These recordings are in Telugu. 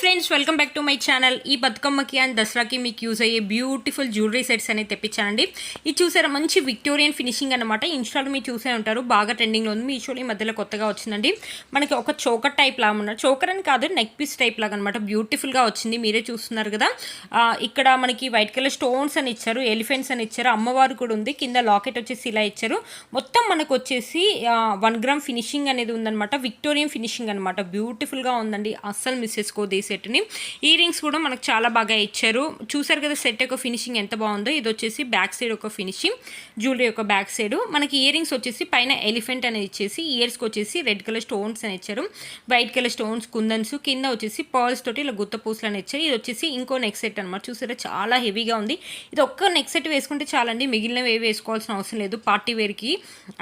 Friends welcome back to my channel ఈ బతుకమ్మకి అండ్ దసరాకి మీకు యూజ్ అయ్యే బ్యూటిఫుల్ జ్యువెలరీ సెట్స్ అనేది తెప్పించానండి. ఇది చూసారా మంచి విక్టోరియన్ ఫినిషింగ్ అనమాట ఇన్స్టాలో మీరు చూసే ఉంటారు. బాగా ట్రెండింగ్లో ఉంది. మీ షోలో ఈ మధ్యలో కొత్తగా వచ్చిందండి. మనకి ఒక చోకర్ టైప్ లాగా ఉన్నారు చోకర్ అని కాదు నెక్ పీస్ టైప్ లాగా అనమాట బ్యూటిఫుల్గా వచ్చింది. మీరే చూస్తున్నారు కదా. ఇక్కడ మనకి వైట్ కలర్ స్టోన్స్ అని ఇచ్చారు ఎలిఫెంట్స్ అని ఇచ్చారు అమ్మవారు కూడా ఉంది. కింద లాకెట్ వచ్చేసి ఇలా ఇచ్చారు. మొత్తం మనకు వచ్చేసి వన్ గ్రామ్ ఫినిషింగ్ అనేది ఉందన్నమాట. విక్టోరియన్ ఫినిషింగ్ అనమాట బ్యూటిఫుల్గా ఉందండి. అస్సలు మిస్ చేసుకోదేసి సెట్ని ఇయర్ రింగ్స్ కూడా మనకు చాలా బాగా ఇచ్చారు. చూసారు కదా సెట్ యొక్క ఫినిషింగ్ ఎంత బాగుందో. ఇది వచ్చేసి బ్యాక్ సైడ్ ఒక ఫినిషింగ్ జ్యువెలరీ యొక్క బ్యాక్ సైడ్ మనకి ఇయర్ రింగ్స్ వచ్చేసి పైన ఎలిఫెంట్ అనేది ఇచ్చేసి ఇయర్స్కి వచ్చేసి రెడ్ కలర్ స్టోన్స్ అని ఇచ్చారు. వైట్ కలర్ స్టోన్స్ కుందన్స్ కింద వచ్చేసి పర్ల్స్ తోటి ఇలా గుత్త పూసలు అని ఇచ్చారు. ఇది వచ్చేసి ఇంకో నెక్ సెట్ అనమాట చూసారా చాలా హెవీగా ఉంది. ఇది ఒక్క నెక్ సెట్ వేసుకుంటే చాలండి. మిగిలినవి ఏవి వేసుకోవాల్సిన అవసరం లేదు. పార్టీ వేర్కి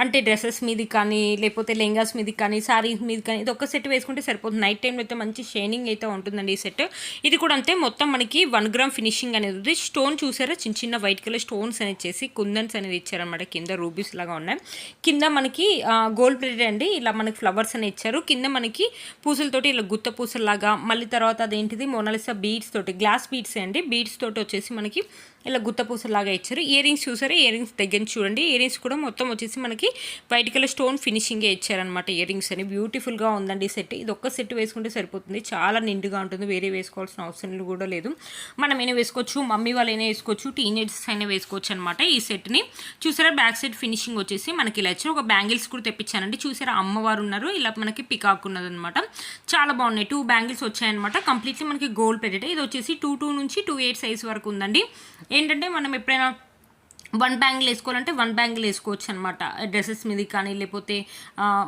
అంటే డ్రెస్సెస్ మీది కానీ లేకపోతే లెంగాస్ మీది కానీ సారీస్ మీది కానీ ఇది ఒక్క సెట్ వేసుకుంటే సరిపోతుంది. నైట్ టైంలో అయితే మంచి షైనింగ్ అయితే ఉంటుంది. ఉంటుందండి ఈ సెట్. ఇది కూడా అంతే మొత్తం మనకి వన్ గ్రామ్ ఫినిషింగ్ అనేది ఉంది. స్టోన్ చూసారా? చిన్న చిన్న వైట్ కలర్ స్టోన్స్ అనేది ఇచ్చేసి కుందన్స్ అనేది ఇచ్చారనమాట కింద రూబీస్ లాగా ఉన్నాయి. కింద మనకి గోల్డ్ ప్లేటెడ్ అండి. ఇలా మనకి ఫ్లవర్స్ అని ఇచ్చారు. కింద మనకి పూసలతోటి ఇలా గుత్త పూసల్లాగా మళ్ళీ తర్వాత అదేంటిది? మోనాలిసా బీడ్స్ తోటి గ్లాస్ బీడ్స్ అండి? బీడ్స్ తోటి వచ్చేసి మనకి ఇలా గుత్తపూసలాగా ఇచ్చారు. ఇయర్ రింగ్స్ చూసారా? ఇయర్ రింగ్స్ దగ్గర చూడండి. ఇయర్ రింగ్స్ కూడా మొత్తం వచ్చేసి మనకి వైట్ కలర్ స్టోన్ ఫినిషింగే ఇచ్చారనమాట ఇయర్ రింగ్స్ అని. బ్యూటిఫుల్గా ఉందండి సెట్ ఇది ఒక్క సెట్ వేసుకుంటే సరిపోతుంది. చాలా నిండుగా ఉంటుంది. వేరే వేసుకోవాల్సిన అవసరం కూడా లేదు. మనం వేసుకోవచ్చు. మమ్మీ వాళ్ళు అయినా వేసుకోవచ్చు. టీనేజర్స్ అయినా వేసుకోవచ్చు అనమాట ఈ సెట్ని చూసారా? బ్యాక్ సైడ్ ఫినిషింగ్ వచ్చేసి మనకి ఇలా ఇచ్చారు. ఒక బ్యాంగిల్స్ కూడా తెప్పించానండి. చూసారా? అమ్మవారు ఉన్నారు. ఇలా మనకి పికాక్ ఉన్నదన్నమాట. చాలా బాగున్నాయి. టూ బ్యాంగిల్స్ వచ్చాయన్నమాట. కంప్లీట్లీ మనకి గోల్డ్ పెట్టేట ఇది వచ్చేసి టూ టూ నుంచి టూ ఎయిట్ సైజ్ వరకు ఉందండి. ఏంటంటే మనం ఎప్పుడైనా వన్ బ్యాంగిల్ వేసుకోవాలంటే వన్ బ్యాంగిల్ వేసుకోవచ్చు అనమాట డ్రెస్సెస్ మీద కానీ లేకపోతే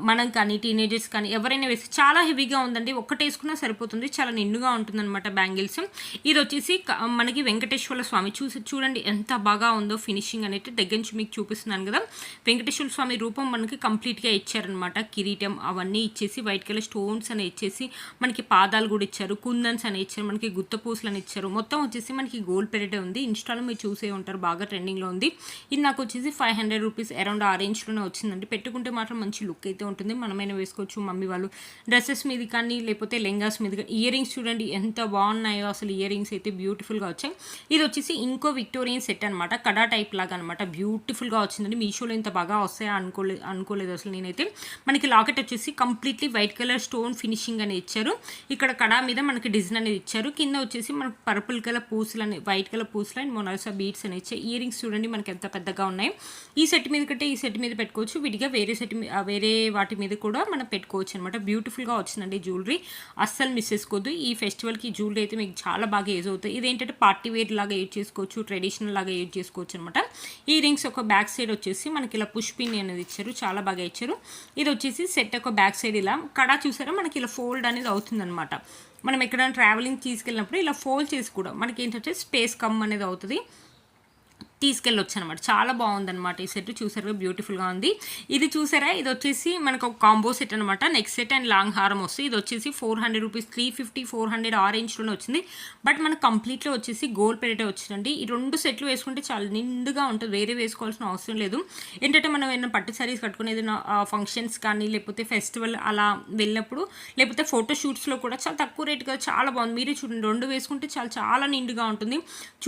మనం కానీ టీనేజర్స్ కానీ ఎవరైనా వేసి చాలా హెవీగా ఉందండి. ఒక్కటి వేసుకున్నా సరిపోతుంది. చాలా నిండుగా ఉంటుందన్నమాట బ్యాంగిల్స్. ఇది వచ్చేసి మనకి వెంకటేశ్వర స్వామి చూసి చూడండి ఎంత బాగా ఉందో ఫినిషింగ్ అనేది దగ్గర నుంచి మీకు చూపిస్తున్నాను కదా. వెంకటేశ్వర స్వామి రూపం మనకి కంప్లీట్గా ఇచ్చారనమాట కిరీటం అవన్నీ ఇచ్చేసి వైట్ కలర్ స్టోన్స్ అని ఇచ్చేసి మనకి పాదాలు కూడా ఇచ్చారు. కుందన్స్ అని ఇచ్చారు. మనకి గుత్తపూసలు అని ఇచ్చారు. మొత్తం వచ్చేసి మనకి గోల్డ్ పెరటే ఉంది. ఇన్స్టాలో మీరు చూసే ఉంటారు. బాగా ట్రెండింగ్లో ఉంది. ఇది నాకు వచ్చేసి ఫైవ్ హండ్రెడ్ రూపీస్ అరౌండ్ ఆ రేంజ్లోనే వచ్చిందండి. పెట్టుకుంటే మాత్రం మంచి లుక్ అయితే ఉంటుంది. మనమైనా వేసుకోవచ్చు మమ్మీ వాళ్ళు. డ్రెస్సెస్ మీద కానీ లేకపోతే లెంగాస్ మీద కానీ ఇయర్ రింగ్స్ చూడండి ఎంత బాగున్నాయో అసలు ఇయర్ రింగ్స్ అయితే బ్యూటిఫుల్గా వచ్చాయి. ఇది వచ్చేసి ఇంకో విక్టోరియన్ సెట్ అనమాట కడా టైప్ లాగా అనమాట బ్యూటిఫుల్గా వచ్చిందండి. మీషోలో ఇంత బాగా వస్తాయా అనుకోలేదు అనుకోలేదు అసలు నేనైతే. మనకి లాకెట్ వచ్చేసి completely white colour stone finishing అనేది ఇచ్చారు. ఇక్కడ కడా మీద మనకి డిజైన్ అనేది ఇచ్చారు. కింద వచ్చేసి మనకి పర్పుల్ కలర్ పూసులు అని వైట్ కలర్ పూసులు అండ్ మొనాలిసా బీడ్స్ అని ఇచ్చాయి. ఇయర్ రింగ్స్ చూడండి మనకి మనకి ఎంత పెద్దగా ఉన్నాయి. ఈ సెట్ మీద కంటే ఈ సెట్ మీద పెట్టుకోవచ్చు. విడిగా వేరే సెట్ వేరే వాటి మీద కూడా మనం పెట్టుకోవచ్చు అనమాట బ్యూటిఫుల్గా వచ్చిందండి జ్యువెలరీ అస్సలు మిస్ చేసుకోవద్దు. ఈ ఫెస్టివల్కి జ్యువెలరీ అయితే మీకు చాలా బాగా యూజ్ అవుతుంది ఇదేంటంటే పార్టీ వేర్ లాగా యూజ్ చేసుకోవచ్చు ట్రెడిషనల్ లాగా యూజ్ చేసుకోవచ్చు అనమాట ఈ రింగ్స్ ఒక బ్యాక్ సైడ్ వచ్చేసి మనకి ఇలా పుష్పిని అనేది ఇచ్చారు. చాలా బాగా ఇచ్చారు. ఇది వచ్చేసి సెట్ ఒక బ్యాక్ సైడ్ ఇలా కడా చూసారా? మనకి ఇలా ఫోల్డ్ అనేది అవుతుందన్నమాట మనం ఎక్కడైనా ట్రావెలింగ్ తీసుకెళ్ళినప్పుడు ఇలా ఫోల్డ్ చేసి కూడా మనకి ఏంటంటే స్పేస్ కమ్ అనేది అవుతుంది. తీసుకెళ్ళొచ్చు అనమాట చాలా బాగుందనమాట ఈ సెట్. చూసారు బ్యూటిఫుల్గా ఉంది. ఇది చూసారా? ఇది వచ్చేసి మనకు ఒక కాంబో సెట్ అనమాట. నెక్స్ట్ సెట్ అండ్ లాంగ్ హారం వస్తుంది. ఇది వచ్చేసి four hundred rupees three fifty four hundred ఆ రేంజ్లోనే వచ్చింది. బట్ మనకు కంప్లీట్లో వచ్చేసి గోల్డ్ పెరిటే వచ్చిందండి. ఈ రెండు సెట్లు వేసుకుంటే చాలా నిండుగా ఉంటుంది. వేరే వేసుకోవాల్సిన అవసరం లేదు. ఏంటంటే మనం ఏమైనా పట్టు సారీస్ కట్టుకుని ఏదైనా ఫంక్షన్స్ కానీ లేకపోతే ఫెస్టివల్ అలా వెళ్ళినప్పుడు లేకపోతే ఫోటో షూట్స్లో కూడా చాలా తక్కువ రేటు కదా చాలా బాగుంది. మీరే చూడండి. రెండు వేసుకుంటే చాలా చాలా నిండుగా ఉంటుంది.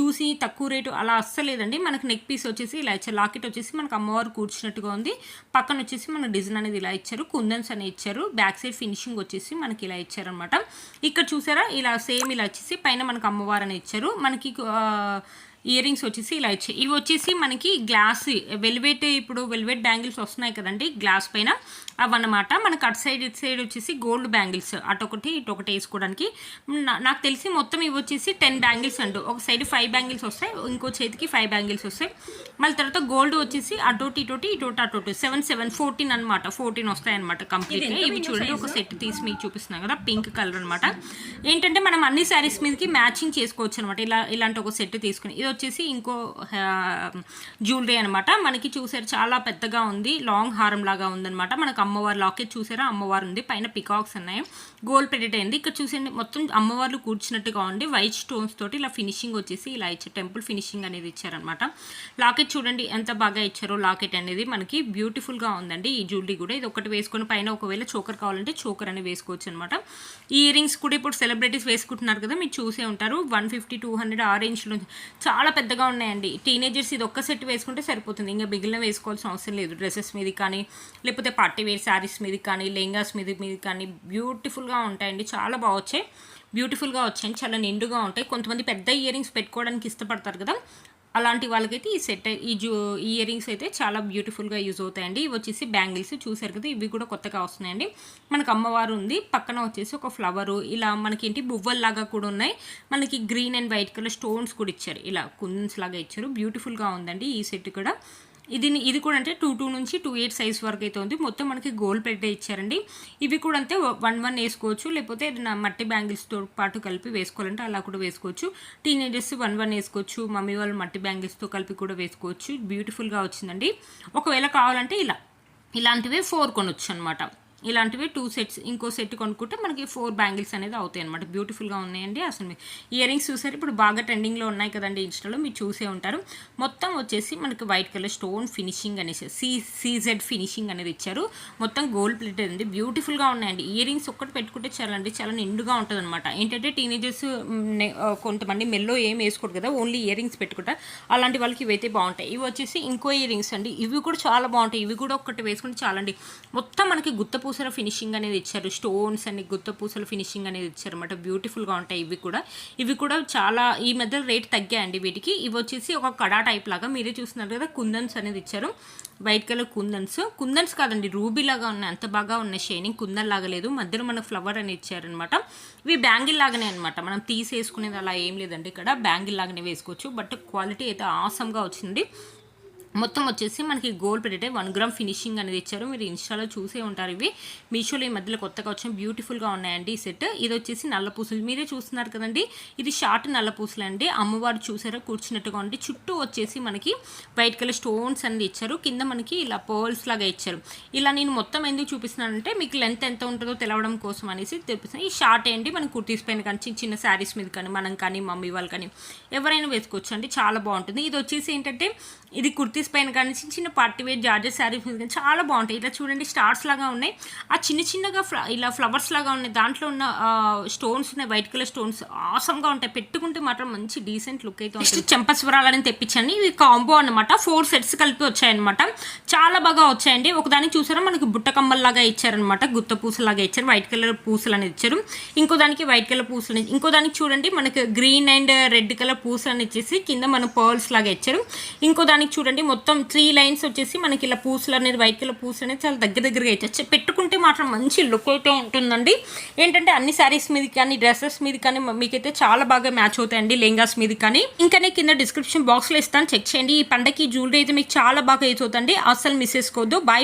చూసి తక్కువ రేటు అలా అస్సలేదండి. మనకి నెక్ పీస్ వచ్చేసి ఇలా ఇచ్చారు. లాకెట్ వచ్చేసి మనకు అమ్మవారు కూర్చున్నట్టుగా ఉంది. పక్కన వచ్చేసి మన డిజైన్ అనేది ఇలా ఇచ్చారు. కుందన్స్ అని ఇచ్చారు. బ్యాక్ సైడ్ ఫినిషింగ్ వచ్చేసి మనకి ఇలా ఇచ్చారనమాట ఇక్కడ చూసారా? ఇలా సేమ్ ఇలా వచ్చేసి పైన మనకు అమ్మవారు అని ఇచ్చారు. మనకి ఇయర్ రింగ్స్ వచ్చేసి ఇలా ఇచ్చాయి ఇవి వచ్చేసి మనకి గ్లాస్ వెల్వెట్ ఇప్పుడు వెల్వెట్ బ్యాంగిల్స్ వస్తున్నాయి కదండి గ్లాస్ పైన. అవన్నమాట. మనకు అటు సైడ్ ఇటు సైడ్ వచ్చేసి గోల్డ్ బ్యాంగిల్స్. అటొకటి ఇటు ఒకటి వేసుకోవడానికి నాకు తెలిసి మొత్తం ఇవి వచ్చేసి టెన్ బ్యాంగిల్స్ అంటూ ఒక సైడ్ ఫైవ్ బ్యాంగిల్స్ వస్తాయి ఇంకో చేతికి ఫైవ్ బ్యాంగిల్స్ వస్తాయి. మళ్ళీ తర్వాత గోల్డ్ వచ్చేసి అటోటి ఇటోటి ఇటోటి అటోటి. సెవెన్ సెవెన్ ఫోర్టీన్ అనమాట ఫోర్టీన్ వస్తాయి అనమాట కంప్లీట్గా ఇవి చూడండి ఒక సెట్ తీసి మీకు చూపిస్తున్నాను కదా పింక్ కలర్ అనమాట ఏంటంటే మనం అన్ని శారీస్ మీదకి మ్యాచింగ్ చేసుకోవచ్చు అనమాట ఇలా ఇలాంటి ఒక సెట్ తీసుకుని. ఇది వచ్చేసి ఇంకో జ్యువెలరీ అనమాట మనకి చూసారు చాలా పెద్దగా ఉంది. లాంగ్ హారం లాగా ఉందనమాట మనకు అమ్మవారి లాకెట్ చూసారా? అమ్మవారు ఉంది. పైన పికాక్స్ ఉన్నాయి. గోల్డ్ ప్లేటెడ్ అయింది. ఇక్కడ చూసండి మొత్తం అమ్మవార్లు కూర్చున్నట్టుగా ఉండి వైట్ స్టోన్స్ తోటి ఇలా ఫినిషింగ్ వచ్చేసి ఇలా ఇచ్చారు. టెంపుల్ ఫినిషింగ్ అనేది ఇచ్చారనమాట లాకెట్ చూడండి ఎంత బాగా ఇచ్చారో లాకెట్ అనేది మనకి బ్యూటిఫుల్గా ఉందండి. ఈ జ్యువెలరీ కూడా. ఇది ఒకటి వేసుకొని పైన ఒకవేళ చోకర్ కావాలంటే చోకర్ అని వేసుకోవచ్చు అనమాట ఈ ఇయర్ రింగ్స్ కూడా ఇప్పుడు సెలబ్రిటీస్ వేసుకుంటున్నారు కదా మీరు చూసే ఉంటారు. వన్ ఫిఫ్టీ టూ హండ్రెడ్ ఆ రేంజ్లో చాలా చాలా పెద్దగా ఉన్నాయండి. టీనేజర్స్ ఇది ఒక్క సెట్ వేసుకుంటే సరిపోతుంది. ఇంకా మిగిలిన వేసుకోవాల్సిన అవసరం లేదు. డ్రెస్సెస్ మీద కానీ లేకపోతే పార్టీ వేర్ శారీస్ మీద కానీ లెహంగాస్ మీద మీద కానీ బ్యూటిఫుల్గా ఉంటాయండి. చాలా బాగా వచ్చాయి. బ్యూటిఫుల్గా వచ్చాయి. చాలా నిండుగా ఉంటాయి. కొంతమంది పెద్ద ఇయర్ రింగ్స్ పెట్టుకోవడానికి ఇష్టపడతారు కదా. అలాంటి వాళ్ళకైతే ఈ సెట్ ఈ జూ ఇయర్ రింగ్స్ అయితే చాలా బ్యూటిఫుల్గా యూజ్ అవుతాయండి. ఇవి వచ్చేసి బ్యాంగిల్స్ చూసారు కదా ఇవి కూడా కొత్తగా వస్తున్నాయండి. మనకు అమ్మవారు ఉంది. పక్కన వచ్చేసి ఒక ఫ్లవరు ఇలా మనకి ఏంటి బువ్వల్లాగా కూడా ఉన్నాయి. మనకి green and white colour stones కూడా ఇచ్చారు. ఇలా కుందన్స్ లాగా ఇచ్చారు. బ్యూటిఫుల్గా ఉందండి ఈ సెట్ కూడా. ఇది ఇది కూడా అంటే టూ టూ నుంచి టూ ఎయిట్ సైజ్ వరకు అయితే ఉంది. మొత్తం మనకి గోల్ పెట్టే ఇచ్చారండి. ఇవి కూడా అంతే వన్ వన్ వేసుకోవచ్చు. లేకపోతే ఏదైనా మట్టి బ్యాంగిల్స్తో పాటు కలిపి వేసుకోవాలంటే అలా కూడా వేసుకోవచ్చు. టీనేజర్స్ వన్ వన్ వేసుకోవచ్చు. మమ్మీ వాళ్ళు మట్టి బ్యాంగిల్స్తో కలిపి కూడా వేసుకోవచ్చు. బ్యూటిఫుల్గా వచ్చిందండి. ఒకవేళ కావాలంటే ఇలా ఇలాంటివే ఫోర్ కొనొచ్చు అనమాట ఇలాంటివి టూ సెట్స్ ఇంకో సెట్ కొనుక్కుంటే మనకి ఫోర్ బ్యాంగిల్స్ అనేది అవుతాయి అనమాట బ్యూటిఫుల్గా ఉన్నాయండి. అసలు మీకు ఇయర్ రింగ్స్ చూసారు ఇప్పుడు బాగా ట్రెండింగ్లో ఉన్నాయి కదండి ఇన్స్టాలో మీరు చూసే ఉంటారు. మొత్తం వచ్చేసి మనకి వైట్ కలర్ స్టోన్ ఫినిషింగ్ అనేసి సి సీజెడ్ ఫినిషింగ్ అనేది ఇచ్చారు. మొత్తం గోల్డ్ ప్లేటెడ్ ఉంది. బ్యూటిఫుల్గా ఉన్నాయండి. ఇయర్ రింగ్స్ ఒక్కటి పెట్టుకుంటే చాలండి చాలా నిండుగా ఉంటుంది అనమాట ఏంటంటే టీనేజర్స్ కొంతమంది మెల్లో ఏం వేసుకోరు కదా ఓన్లీ ఇయర్ రింగ్స్ పెట్టుకుంటారు అలాంటి వాళ్ళకి ఇవైతే బాగుంటాయి. ఇవి వచ్చేసి ఇంకో ఇయర్ రింగ్స్ అండి. ఇవి కూడా చాలా బాగుంటాయి. ఇవి కూడా ఒక్కటి వేసుకుంటే చాలండి. మొత్తం మనకి గుత్తపూసల ఫినిషింగ్ అనేది ఇచ్చారు. స్టోన్స్ అని గుత్తపూసల ఫినిషింగ్ అనేది ఇచ్చారు అనమాట బ్యూటిఫుల్గా ఉంటాయి ఇవి కూడా. ఇవి కూడా చాలా ఈ మధ్య రేట్ తగ్గాయండి వీటికి. ఇవి వచ్చేసి ఒక కడా టైప్ లాగా మీరే చూస్తున్నారు కదా కుందన్స్ అనేది ఇచ్చారు. వైట్ కలర్ కుందన్స్. కుందన్స్ కాదండి రూబీ లాగా ఉన్నాయి. అంత బాగా ఉన్నాయి. షైనింగ్ కుందన్ లాగా లేదు. మధ్యలో మనకు ఫ్లవర్ అని ఇచ్చారనమాట ఇవి బ్యాంగిల్ లాగానే అనమాట మనం తీసేసుకునేది అలా ఏం లేదండి ఇక్కడ. బ్యాంగిల్ లాగానే వేసుకోవచ్చు. బట్ క్వాలిటీ అయితే ఆసమ్గా వచ్చింది. మొత్తం వచ్చేసి మనకి గోల్డ్ పెట్టే వన్ గ్రామ్ ఫినిషింగ్ అనేది ఇచ్చారు. మీరు ఇన్స్టాలో చూసే ఉంటారు ఇవి. మీషోలో ఈ మధ్యలో కొత్తగా వచ్చిన బ్యూటిఫుల్గా ఉన్నాయండి ఈ సెట్ ఇది వచ్చేసి నల్ల పూసలు. మీరే చూస్తున్నారు కదండి. ఇది షార్ట్ నల్ల పూసలు అండి. అమ్మవారు చూసారా? కూర్చున్నట్టుగా ఉండి చుట్టూ వచ్చేసి మనకి వైట్ కలర్ స్టోన్స్ అనేది ఇచ్చారు. కింద మనకి ఇలా పర్ల్స్ లాగా ఇచ్చారు. ఇలా నేను మొత్తం ఎందుకు చూపిస్తున్నానంటే మీకు లెంత్ ఎంత ఉంటుందో తెలవడం కోసం అనేసి తెప్పిస్తున్నాను ఈ షార్ట్ ఏంటి? మనం కుర్తీస్ పైన కానీ చిన్న చిన్న శారీస్ మీద కానీ మనం కానీ మమ్మీ వాళ్ళు కానీ ఎవరైనా వేసుకోవచ్చు అండి. చాలా బాగుంటుంది. ఇది వచ్చేసి ఏంటంటే ఇది కుర్తీ కుర్తీస్ పైన కానీ చిన్న చిన్న పార్టీ వేర్ జార్జెస్ శారీస్ కానీ చాలా బాగుంటాయి. ఇలా చూడండి స్టార్స్ లాగా ఉన్నాయి. ఆ చిన్న చిన్నగా ఫ్ల ఇలా ఫ్లవర్స్ లాగా ఉన్నాయి. దాంట్లో ఉన్న స్టోన్స్ ఉన్నాయి. వైట్ కలర్ స్టోన్స్ ఆసమ్గా ఉంటాయి. పెట్టుకుంటే మాత్రం మంచి డీసెంట్ లుక్ అయితే ఉంటుంది. చెంపస్వరాలని తెప్పించండి. ఇవి కాంబో అనమాట ఫోర్ సెట్స్ కలిపి వచ్చాయన్నమాట. చాలా బాగా వచ్చాయండి. ఒకదానికి చూసారా? మనకి బుట్ట కమ్మల్లాగా ఇచ్చారనమాట గుత్త పూసలాగా ఇచ్చారు. వైట్ కలర్ పూసలు అనేది ఇచ్చారు. ఇంకో దానికి వైట్ కలర్ పూసలు ఇంకో దానికి చూడండి మనకి గ్రీన్ అండ్ రెడ్ కలర్ పూసలు అని ఇచ్చేసి కింద మనం పర్ల్స్ లాగా ఇచ్చారు. ఇంకో దానికి చూడండి మొత్తం త్రీ లైన్స్ వచ్చేసి మనకి ఇలా పూసలు అనేది వైట్ కలర్ పూసలు అనేది చాలా దగ్గర దగ్గరగా అయితే పెట్టుకుంటే మాత్రం మంచి లుక్ అయితే ఉంటుందండి. ఏంటంటే అన్ని శారీస్ మీద కానీ డ్రెస్సెస్ మీద కానీ మీకైతే చాలా బాగా మ్యాచ్ అవుతాయండి లెంగాస్ మీద కానీ. ఇంకానే కింద డిస్క్రిప్షన్ బాక్స్లో ఇస్తాను. చెక్ చేయండి. ఈ పండకి జ్యువెలరీ అయితే మీకు చాలా బాగా యూజ్ అవుతుంది అస్సలు మిస్ చేసుకోవద్దు. బాయ్